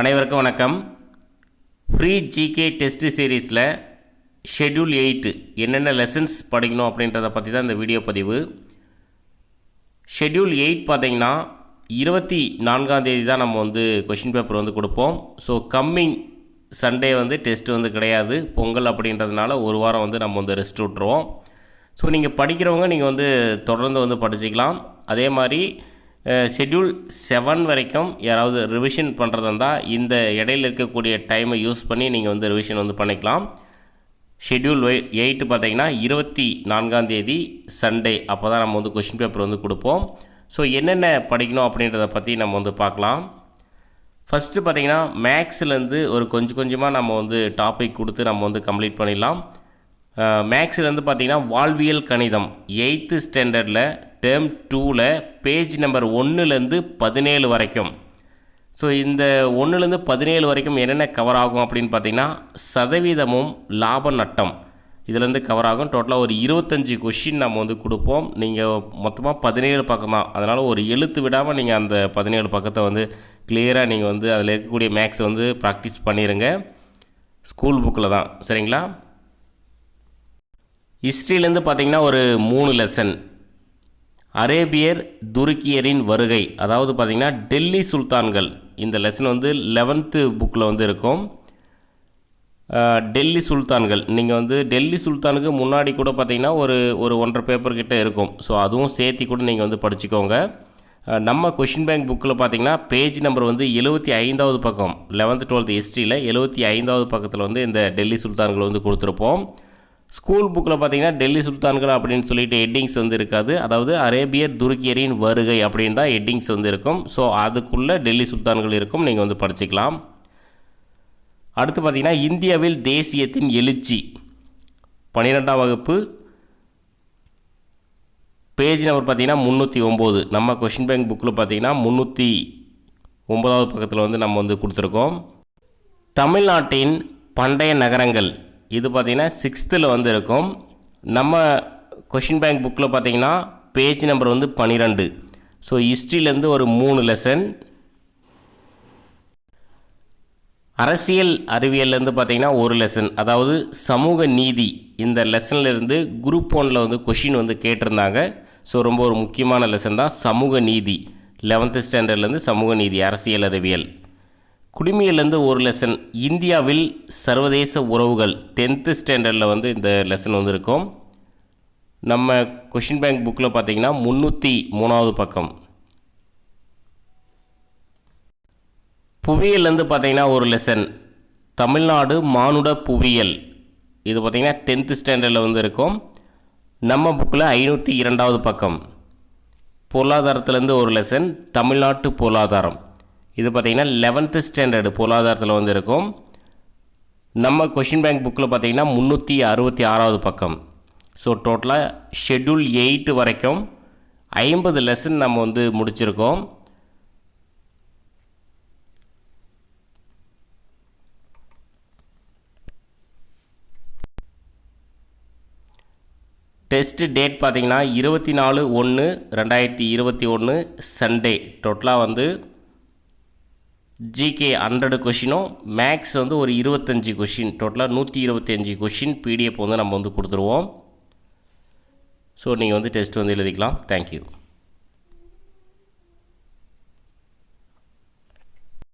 அனைவருக்கும் வணக்கம். Free GK test சீரீஸில் ஷெட்யூல் எயிட்டு என்னென்ன லெசன்ஸ் படிக்கணும் அப்படின்றத பற்றி தான் இந்த வீடியோ பதிவு. ஷெட்யூல் எயிட் பார்த்தீங்கன்னா இருபத்தி நான்காம் தேதி தான் நம்ம வந்து கொஷின் பேப்பர் வந்து கொடுப்போம். ஸோ கம்மிங் சண்டே வந்து டெஸ்ட் வந்து கிடையாது. பொங்கல் அப்படின்றதுனால ஒரு வாரம் வந்து நம்ம வந்து ரெஸ்ட் விட்ருவோம் ஸோ நீங்கள் படிக்கிறவங்க நீங்கள் வந்து தொடர்ந்து வந்து படிச்சிக்கலாம். அதே மாதிரி ஷெட்யூல் செவன் வரைக்கும் யாராவது ரிவிஷன் பண்ணுறதா இருந்தால் இந்த இடையில இருக்கக்கூடிய டைமை யூஸ் பண்ணி நீங்கள் வந்து ரிவிஷன் வந்து பண்ணிக்கலாம். ஷெட்யூல் எயிட்டு பார்த்தீங்கன்னா இருபத்தி நான்காம் தேதி சண்டே அப்போ தான் நம்ம வந்து கொஷின் பேப்பர் வந்து கொடுப்போம். ஸோ என்னென்ன படிக்கணும் அப்படின்றத பற்றி நம்ம வந்து பார்க்கலாம். ஃபஸ்ட்டு பார்த்தீங்கன்னா மேக்ஸ்லேருந்து ஒரு கொஞ்சம் கொஞ்சமாக நம்ம வந்து டாபிக் கொடுத்து நம்ம வந்து கம்ப்ளீட் பண்ணிடலாம். மேக்ஸ்லேருந்து பார்த்தீங்கன்னா வாழ்வியல் கணிதம். எயித்து ஸ்டாண்டர்டில் டேர்ம் டூவில் பேஜ் நம்பர் ஒன்றுலேருந்து பதினேழு வரைக்கும். ஸோ இந்த ஒன்றுலேருந்து பதினேழு வரைக்கும் என்னென்ன கவர் ஆகும் அப்படின்னு பார்த்தீங்கன்னா சதவீதமும் லாப நட்டம். இதுலேருந்து கவர் ஆகும். டோட்டலாக ஒரு இருபத்தஞ்சி கொஷின் நம்ம வந்து கொடுப்போம். நீங்கள் மொத்தமாக பதினேழு பக்கம் தான். அதனால் ஒரு எழுத்து விடாமல் நீங்கள் அந்த பதினேழு பக்கத்தை வந்து கிளியராக நீங்கள் வந்து அதில் இருக்கக்கூடிய மேக்ஸ் வந்து ப்ராக்டிஸ் பண்ணிடுங்க ஸ்கூல் புக்கில் தான். சரிங்களா? ஹிஸ்ட்ரியிலேருந்து பார்த்தீங்கன்னா ஒரு மூணு லெசன் அரேபியர் துருக்கியரின் வருகை. அதாவது பார்த்திங்கன்னா டெல்லி சுல்தான்கள். இந்த லெசன் வந்து லெவன்த்து புக்கில் வந்து இருக்கும். டெல்லி சுல்தான்கள். நீங்கள் வந்து டெல்லி சுல்தானுக்கு முன்னாடி கூட பார்த்தீங்கன்னா ஒரு ஒரு ஒன்றரை பேப்பர் கிட்டே இருக்கும். ஸோ அதுவும் சேர்த்தி கூட நீங்கள் வந்து படிச்சுக்கோங்க. நம்ம கொஷின் பேங்க் புக்கில் பார்த்தீங்கன்னா பேஜ் நம்பர் வந்து எழுபத்தி ஐந்தாவது பக்கம். லெவன்த்து டுவெல்த்து ஹிஸ்ட்ரியில் எழுபத்தி ஐந்தாவது பக்கத்தில் வந்து இந்த டெல்லி சுல்தான்கள் வந்து கொடுத்துருப்போம். ஸ்கூல் புக்கில் பார்த்தீங்கன்னா டெல்லி சுல்தான்கள் அப்படின்னு சொல்லிட்டு ஹெட்டிங்ஸ் வந்து இருக்காது. அதாவது அரேபிய துருக்கியரின் வருகை அப்படின்னு தான் ஹெட்டிங்ஸ் வந்து இருக்கும். ஸோ அதுக்குள்ளே டெல்லி சுல்தான்கள் இருக்கும். நீங்கள் வந்து படிச்சுக்கலாம். அடுத்து பார்த்திங்கன்னா இந்தியாவில் தேசியத்தின் எழுச்சி. பன்னிரெண்டாம் வகுப்பு. பேஜ் நம்பர் பார்த்திங்கன்னா முந்நூற்றி ஒம்பது. நம்ம கொஷின் பேங்க் புக்கில் பார்த்திங்கன்னா முந்நூற்றி ஒம்பதாவது பக்கத்தில் வந்து நம்ம வந்து கொடுத்துருக்கோம். தமிழ்நாட்டின் பண்டைய நகரங்கள். இது பார்த்திங்கன்னா சிக்ஸ்த்தில் வந்து இருக்கும் நம்ம கொஷின் பேங்க் புக்கில் பார்த்திங்கன்னா பேஜ் நம்பர் வந்து பன்னிரெண்டு ஸோ ஹிஸ்ட்ரியிலேருந்து ஒரு மூணு லெசன் அரசியல் அறிவியல்லேருந்து பார்த்திங்கன்னா ஒரு லெசன் அதாவது சமூக நீதி. இந்த லெசன்லேருந்து குரூப் ஒனில் வந்து கொஷின் வந்து கேட்டிருந்தாங்க. ஸோ ரொம்ப ஒரு முக்கியமான லெசன் தான் சமூக நீதி. லெவன்த்து ஸ்டாண்டர்ட்லேருந்து சமூக நீதி அரசியல் அறிவியல். குடிமையிலேருந்து ஒரு லெசன் இந்தியாவில் சர்வதேச உறவுகள் டென்த்து ஸ்டாண்டர்டில் வந்து இந்த லெசன் வந்து இருக்கும் நம்ம கொஷின் பேங்க் புக்கில் பார்த்தீங்கன்னா முந்நூற்றி மூணாவது பக்கம். புவியியல்லேருந்து பார்த்தீங்கன்னா ஒரு லெசன் தமிழ்நாடு மானுட புவியியல். இது பார்த்திங்கன்னா டென்த்து ஸ்டாண்டர்டில் வந்து இருக்கும் நம்ம புக்கில் ஐநூற்றி இரண்டாவது பக்கம். பொருளாதாரத்துலேருந்து ஒரு லெசன் தமிழ்நாட்டு பொருளாதாரம். இது பார்த்திங்கன்னா லெவன்த்து ஸ்டாண்டர்டு பொருளாதாரத்தில் வந்து இருக்கும் நம்ம கொஷின் பேங்க் புக்கில் பார்த்திங்கன்னா முந்நூற்றி அறுபத்தி ஆறாவது பக்கம். ஸோ டோட்டலாக ஷெட்யூல் எயிட்டு வரைக்கும் ஐம்பது லெசன் நம்ம வந்து முடிச்சிருக்கோம். டெஸ்ட்டு டேட் பார்த்திங்கன்னா இருபத்தி நாலு ஒன்று ரெண்டாயிரத்தி இருபத்தி ஒன்று சண்டே டோட்டலாக வந்து ஜிகே ஹண்ட்ரடு கொஷினும் மேக்ஸ் வந்து ஒரு இருபத்தஞ்சி கொஷின் டோட்டலாக நூற்றி இருபத்தஞ்சி கொஷின் பிடிஎஃப் வந்து நம்ம வந்து கொடுத்துருவோம். ஸோ நீங்கள் வந்து டெஸ்ட் வந்து எழுதிக்கலாம். தேங்க்யூ